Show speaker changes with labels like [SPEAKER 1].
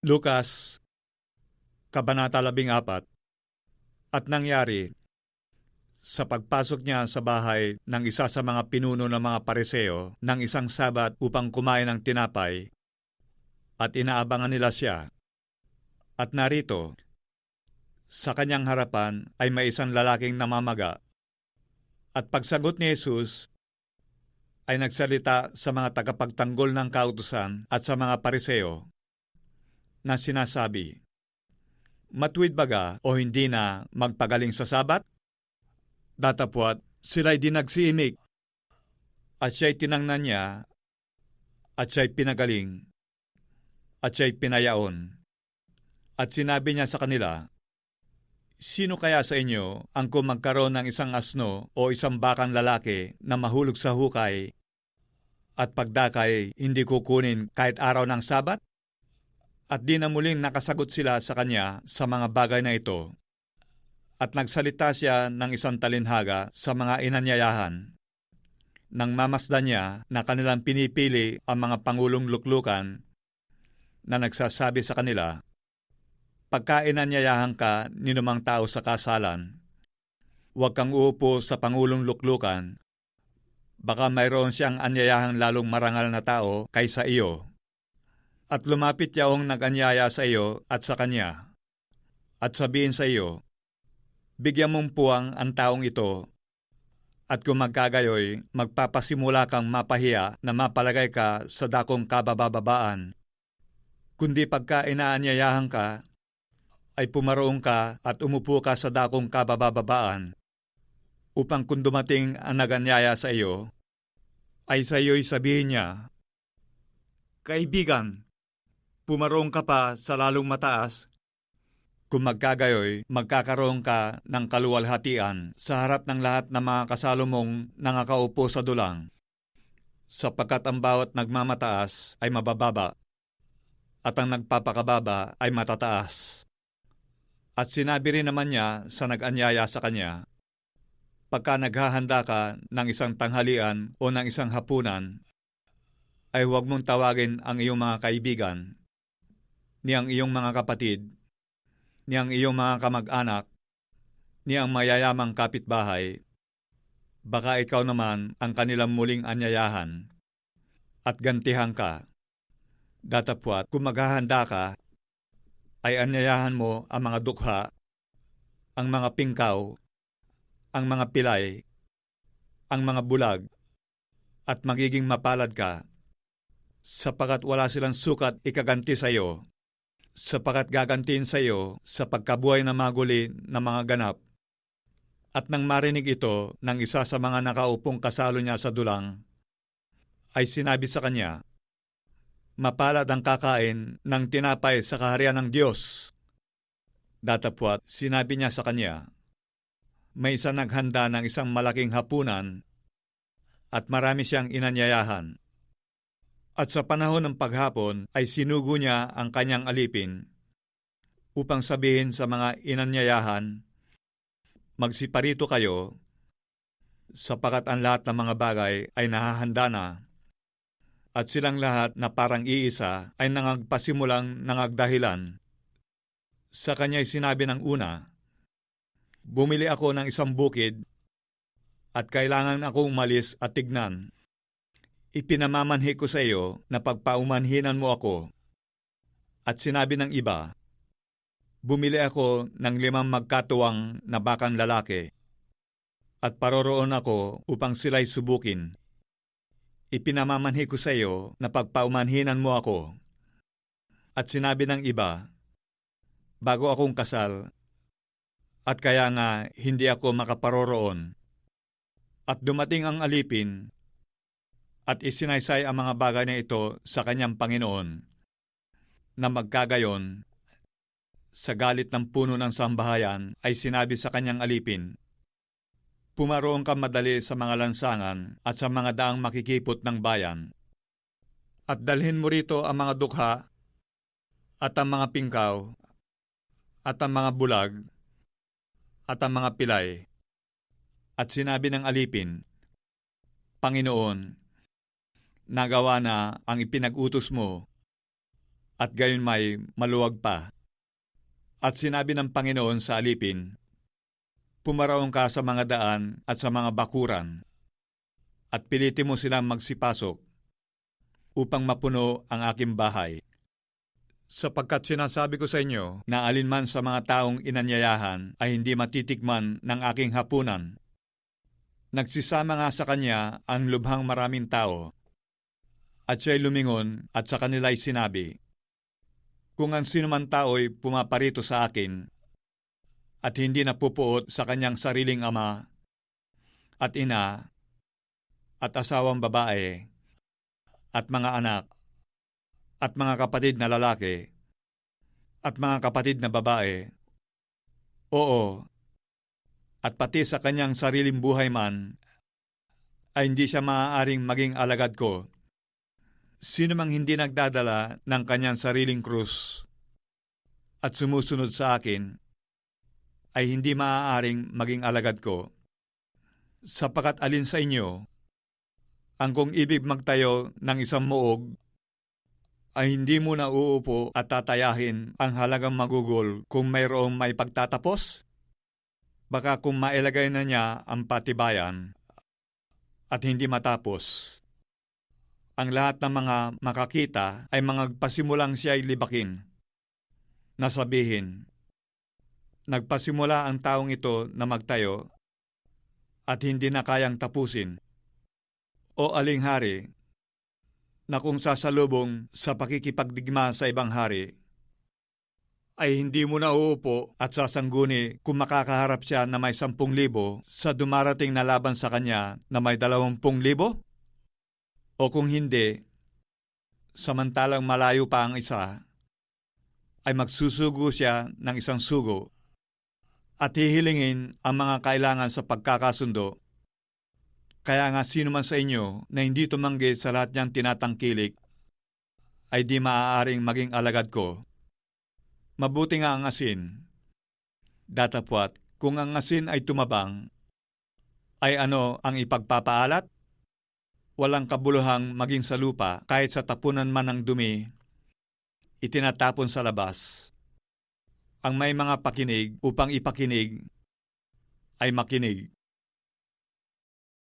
[SPEAKER 1] Lukas, Kabanata 14 At nangyari, sa pagpasok niya sa bahay ng isa sa mga pinuno ng mga pareseo ng isang sabat upang kumain ng tinapay, at inaabangan nila siya. At narito, sa kanyang harapan ay may isang lalaking namamaga. At pagsagot ni Jesus, ay nagsalita sa mga tagapagtanggol ng kautusan at sa mga pareseo na sinasabi, Matwid baga o hindi na magpagaling sa sabat? Datapwat, sila'y dinagsiimik at siya'y tinangnan niya at siya'y pinagaling at siya'y pinayaon. At sinabi niya sa kanila, Sino kaya sa inyo ang kung magkaroon ng isang asno o isang bakang lalaki na mahulog sa hukay at pagdakay hindi kukunin kahit araw ng sabat? At di na muling nakasagot sila sa kanya sa mga bagay na ito. At nagsalita siya ng isang talinhaga sa mga inanyayahan. Nang mamasdan niya na kanilang pinipili ang mga pangulong luklukan na nagsasabi sa kanila, Pagka inanyayahan ka ninumang tao sa kasalan, huwag kang uupo sa pangulong luklukan, baka mayroon siyang anyayahang lalong marangal na tao kaysa iyo at lumapit yaong nag-anyaya sa iyo at sa kanya. At sabihin sa iyo, bigyan mong puwang ang taong ito at kung magkagayoy, magpapasimula kang mapahiya na mapalagay ka sa dakong kabababaan. Kundi pagka inaanyayahan ka, ay pumaroong ka at umupo ka sa dakong kabababaan, upang kung dumating ang naganyaya sa iyo, ay sa iyo'y sabihin niya, Kaibigan, pumarong ka pa sa lalong mataas, kung magkagayoy, magkakaroon ka ng kaluwalhatian sa harap ng lahat ng mga kasalo mong nangakaupo sa dulang, sapagkat ang bawat nagmamataas ay mabababa, at ang nagpapakababa ay matataas. At sinabi rin naman niya sa nag-anyaya sa kanya, Pagka naghahanda ka ng isang tanghalian o ng isang hapunan, ay huwag mong tawagin ang iyong mga kaibigan ni ang iyong mga kapatid, ni ang iyong mga kamag-anak, ni ang mayayamang kapitbahay, baka ikaw naman ang kanilang muling anyayahan at gantihan ka. Datapwat, kung maghahanda ka, ay anyayahan mo ang mga dukha, ang mga pingkaw, ang mga pilay, ang mga bulag, at magiging mapalad ka, sapagat wala silang sukat ikaganti sa iyo sapagat gagantiin sa iyo sa pagkabuhay na maguli ng mga ganap. At nang marinig ito ng isa sa mga nakaupong kasalo niya sa dulang, ay sinabi sa kanya, Mapalad ang kakain ng tinapay sa kaharian ng Diyos. Datapwat, sinabi niya sa kanya, May isa naghanda ng isang malaking hapunan at marami siyang inanyayahan. At sa panahon ng paghapon ay sinugo niya ang kanyang alipin upang sabihin sa mga inanyayahan, Magsiparito kayo, sapagat ang lahat ng mga bagay ay nahahanda na. At silang lahat na parang iisa ay nangagpasimulang nangagdahilan. Sa kanya'y sinabi ng una, Bumili ako ng isang bukid at kailangan akong umalis at tignan Ipinamamanhi ko sa iyo na pagpaumanhinan mo ako. At sinabi ng iba, Bumili ako ng limang magkatuwang na bakang lalaki, at paroroon ako upang sila'y subukin. Ipinamamanhi ko sa iyo na pagpaumanhinan mo ako. At sinabi ng iba, Bago akong kasal, at kaya nga hindi ako makaparoroon. At dumating ang alipin at isinaysay ang mga bagay na ito sa kanyang Panginoon na magkagayon sa galit ng puno ng sambahayan ay sinabi sa kanyang alipin, Pumaroon ka madali sa mga lansangan at sa mga daang makikipot ng bayan, at dalhin mo rito ang mga dukha at ang mga pingkaw at ang mga bulag at ang mga pilay. At sinabi ng alipin, Panginoon, nagawa na ang ipinag-utos mo at gayon may maluwag pa. At sinabi ng Panginoon sa alipin, Pumaraong ka sa mga daan at sa mga bakuran, at piliti mo silang magsipasok upang mapuno ang aking bahay. Sapagkat sinasabi ko sa inyo na alinman sa mga taong inanyayahan ay hindi matitikman ng aking hapunan. Nagsisama nga sa kanya ang lubhang maraming tao. At siya'y lumingon at sa kanila'y sinabi, Kung ang sinuman tao'y pumaparito sa akin at hindi napupuot sa kanyang sariling ama at ina at asawang babae at mga anak at mga kapatid na lalaki at mga kapatid na babae. Oo, at pati sa kanyang sariling buhay man, ay hindi siya maaaring maging alagad ko. Sino mang hindi nagdadala ng kanyang sariling krus at sumusunod sa akin, ay hindi maaaring maging alagad ko. Sapagat alin sa inyo, ang kung ibig magtayo ng isang muog, ay hindi mo na uupo at tatayahin ang halagang magugol kung mayroong may pagtatapos? Baka kung mailagay na niya ang patibayan at hindi matapos, ang lahat ng mga makakita ay mga pasimulang siya ay libakin. Nasabihin, nagpasimula ang taong ito na magtayo at hindi na kayang tapusin. O aling hari, na kung sasalubong sa pakikipagdigma sa ibang hari, ay hindi mo na uupo at sasangguni kung makakaharap siya na may sampung libo sa dumarating na laban sa kanya na may dalawampung libo? O kung hindi, samantalang malayo pa ang isa, ay magsusugo siya ng isang sugo at hihilingin ang mga kailangan sa pagkakasundo. Kaya nga sino man sa inyo na hindi tumanggi sa lahat niyang tinatangkilik ay di maaaring maging alagad ko. Mabuti nga ang asin. Datapwat, kung ang asin ay tumabang, ay ano ang ipagpapaalat? Walang kabuluhang maging sa lupa kahit sa tapunan man ng dumi, itinatapon sa labas. Ang may mga pakinig upang ipakinig ay makinig.